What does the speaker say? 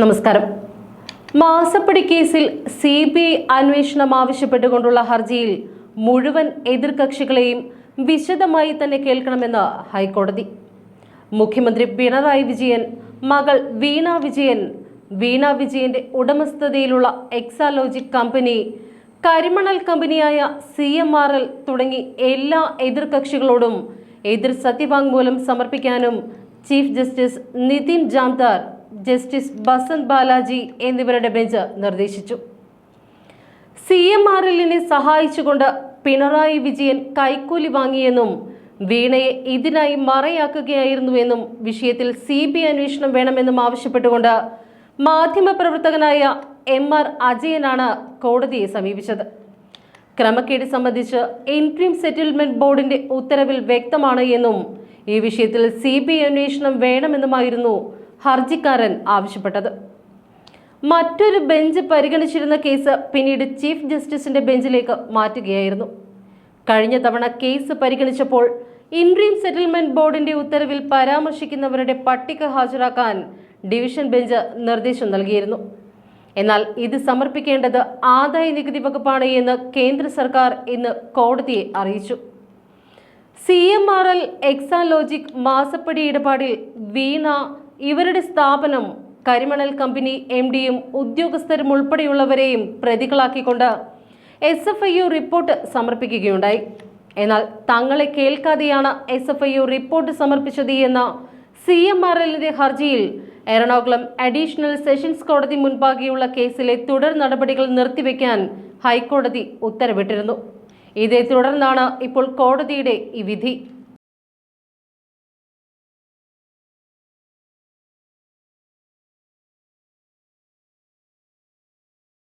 നമസ്കാരം. മാസപ്പടി കേസിൽ സി ബി ഐ അന്വേഷണം ആവശ്യപ്പെട്ടുകൊണ്ടുള്ള ഹർജിയിൽ മുഴുവൻ എതിർകക്ഷികളെയും വിശദമായി തന്നെ കേൾക്കണമെന്ന് ഹൈക്കോടതി. മുഖ്യമന്ത്രി പിണറായി വിജയൻ മകൾ വീണ വിജയൻ വീണ വിജയന്റെ ഉടമസ്ഥതയിലുള്ള എക്സാലോജിക് കമ്പനി കരിമണൽ കമ്പനിയായ സി എം ആർ എൽ തുടങ്ങി എല്ലാ എതിർകക്ഷികളോടും എതിർ സത്യവാങ്മൂലം സമർപ്പിക്കാനും chief justice Nitin Jamdar justice Basant Balaji എന്നിവരുടെ ബെഞ്ച് നിർദ്ദേശിച്ചു. സി എം ആർ എല്ലിനെ സഹായിച്ചുകൊണ്ട് പിണറായി വിജയൻ കൈക്കൂലി വാങ്ങിയെന്നും വീണയെ ഇതിനായി മറയാക്കുകയായിരുന്നുവെന്നും വിഷയത്തിൽ സി ബി അന്വേഷണം വേണമെന്നും ആവശ്യപ്പെട്ടുകൊണ്ട് മാധ്യമപ്രവർത്തകനായ എം ആർ അജയനാണ് കോടതിയെ സമീപിച്ചത്. ക്രമക്കേട് സംബന്ധിച്ച് ഇൻട്രീം സെറ്റിൽമെന്റ് ബോർഡിന്റെ ഉത്തരവിൽ വ്യക്തമാണ് എന്നും ഈ വിഷയത്തിൽ സി ബി അന്വേഷണം വേണമെന്നുമായിരുന്നു ഹർജിക്കാരൻ ആവശ്യപ്പെട്ടത്. മറ്റൊരു ബെഞ്ച് പരിഗണിച്ചിരുന്ന കേസ് പിന്നീട് ചീഫ് ജസ്റ്റിസിന്റെ ബെഞ്ചിലേക്ക് മാറ്റുകയായിരുന്നു. കഴിഞ്ഞ തവണ കേസ് പരിഗണിച്ചപ്പോൾ ഇൻട്രീം സെറ്റിൽമെന്റ് ബോർഡിന്റെ ഉത്തരവിൽ പരാമർശിക്കുന്നവരുടെ പട്ടിക ഹാജരാക്കാൻ ഡിവിഷൻ ബെഞ്ച് നിർദ്ദേശം നൽകിയിരുന്നു. എന്നാൽ ഇത് സമർപ്പിക്കേണ്ടത് ആദായ നികുതി വകുപ്പാണ് എന്ന് കേന്ദ്ര സർക്കാർ ഇന്ന് കോടതിയെ അറിയിച്ചു. C M R L Exalogic മാസപ്പടി ഇടപാടിൽ വീണ ഇവരുടെ സ്ഥാപനം കരിമണൽ കമ്പനി എം ഡിയും ഉദ്യോഗസ്ഥരും ഉൾപ്പെടെയുള്ളവരെയും പ്രതികളാക്കിക്കൊണ്ട് S F I U report സമർപ്പിക്കുകയുണ്ടായി. എന്നാൽ തങ്ങളെ കേൾക്കാതെയാണ് S F I U report സമർപ്പിച്ചത് എന്ന സി എം ആർ എല്ലിന്റെ ഹർജിയിൽ എറണാകുളം അഡീഷണൽ സെഷൻസ് കോടതി മുൻപാകെയുള്ള കേസിലെ തുടർ നടപടികൾ നിർത്തിവെക്കാൻ ഹൈക്കോടതി ഉത്തരവിട്ടിരുന്നു. ഇതേ തുടർന്നാണ് ഇപ്പോൾ കോടതിയുടെ ഈ വിധി.